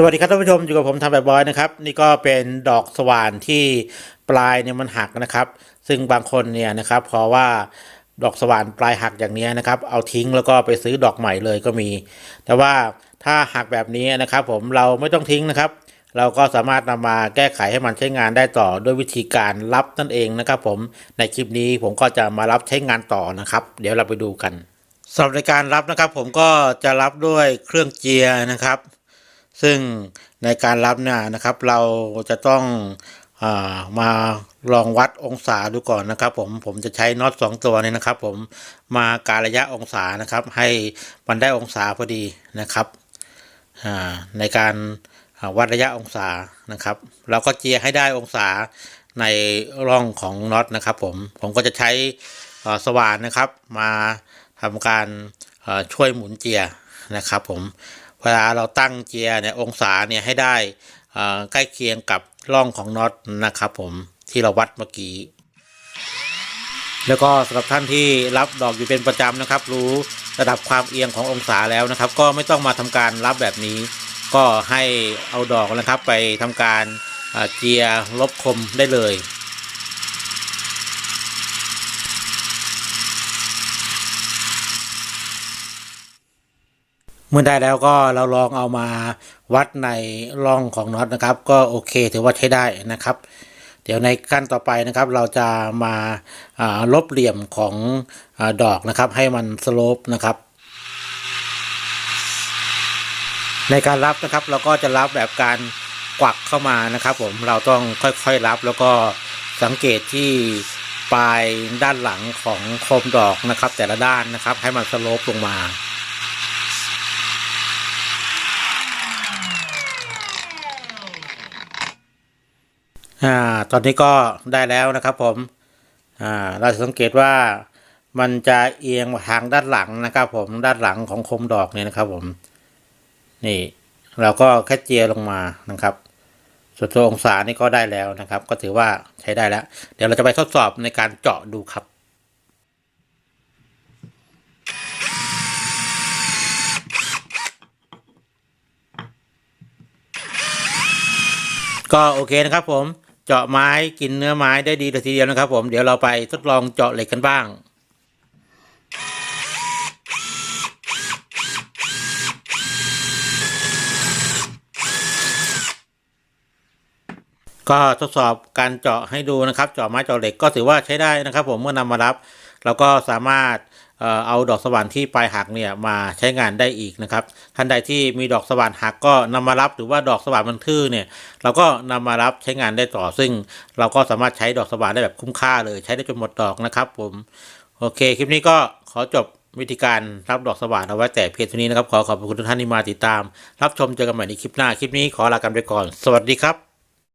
สวัสดีครับท่านผู้ชมอยู่กับผมทำแบบบอยนะครับนี่ก็เป็นดอกสว่านที่ปลายเนี่ยมันหักนะครับ ซึ่งบางคนเนี่ยนะครับเพราะว่าดอกสว่านปลายหักอย่างนี้นะครับเอาทิ้งแล้วก็ไปซื้อดอกใหม่เลยก็มี แต่ว่าถ้าหักแบบนี้นะครับ ผมเราไม่ต้องทิ้งนะครับ เราก็สามารถนำมาแก้ไขให้มันใช้งานได้ต่อด้วยวิธีการรับนั่นเองนะครับ ผมในคลิปนี้ผมก็จะมารับใช้งานต่อนะครับ เดี๋ยวเราไปดูกันสำหรับในการรับนะครับ ผมก็จะรับด้วยเครื่องเจียนะครับ ซึ่งในการรับเนี่ยนะครับ เราจะต้องอามาลองวัดองศาดูก่อนนะครับ ผมผมจะใช้น็อตสองตัวนี้นะครับ ผมมาการระยะองศานะครับ ให้มันได้องศาพอดีนะครับในการาวัดระยะองศานะครับ เราก็เจียให้ได้องศาในร่องของน็อตนะครับ ผมผมก็จะใช้สว่านนะครับ มาทำการช่วยหมุนเจียนะครับ ผม เวลาเราตั้งเจียร์เนี่ยองศาเนี่ยให้ได้ใกล้เคียงกับร่องของน็อตนะครับผมที่เราวัดเมื่อกี้ แล้วก็สำหรับท่านที่รับดอกอยู่เป็นประจำนะครับ รู้ระดับความเอียงขององศาแล้วนะครับ ก็ไม่ต้องมาทำการรับแบบนี้ ก็ให้เอาดอกนะครับไปทำการเจียร์ลบคมได้เลย เมื่อได้แล้วก็เราลองเอามาวัดในร่องของน็อตนะครับ ก็โอเคถือว่าใช้ได้นะครับ เดี๋ยวในขั้นต่อไปนะครับ เราจะมาาลบเหลี่ยมของอดอกนะครับ ให้มันสโลปนะครับ ในการรับนะครับเราก็จะรับแบบการกวักเข้ามานะครับ ผมเราต้องค่อยๆรับแล้วก็สังเกตที่ปลายด้านหลังของโคมดอกนะครับ แต่ละด้านนะครับ ให้มันสโลปลงมา อ่าตอนนี้ก็ได้แล้วนะครับผมอ่าเราจะสังเกตว่ามันจะเอียงทางด้านหลังนะครับ ผมด้านหลังของโคมดอกเนี่ยนะครับ ผมนี่เราก็แค่เจียลงมานะครับ ส่วนตัวองศานี่ก็ได้แล้วนะครับ ก็ถือว่าใช้ได้แล้ว เดี๋ยวเราจะไปทดสอบในการเจาะดูครับก็โอเคนะครับผม เจาะไม้กินเนื้อไม้ได้ดีเลยทีเดียวนะครับผมเดี๋ยวเราไปทดลองเจาะเหล็กกันบ้างก็ทดสอบการเจาะให้ดูนะครับ เจาะไม้เจาะเหล็กก็ถือว่าใช้ได้นะครับ ผมเมื่อนำมารับ เราก็สามารถ เอาดอกสว่านที่ปลายหักเนี่ยมาใช้งานได้อีกนะครับท่านใดที่มีดอกสว่านหักก็นำมารับหรือว่าดอกสว่านมันทื่อเนี่ยเราก็นำมารับใช้งานได้ต่อ ซึ่งเราก็สามารถใช้ดอกสว่านได้แบบคุ้มค่าเลย ใช้ได้จนหมดดอกนะครับ ผมโอเคคลิปนี้ก็ขอจบวิธีการรับดอกสว่านเอาไว้แต่เพียงเท่านี้นะครับขอขอบคุณทุกท่านที่มาติดตาม รับชมเจอกันใหม่ในคลิปหน้าคลิปนี้ขอลากันไปก่อน สวัสดีครับ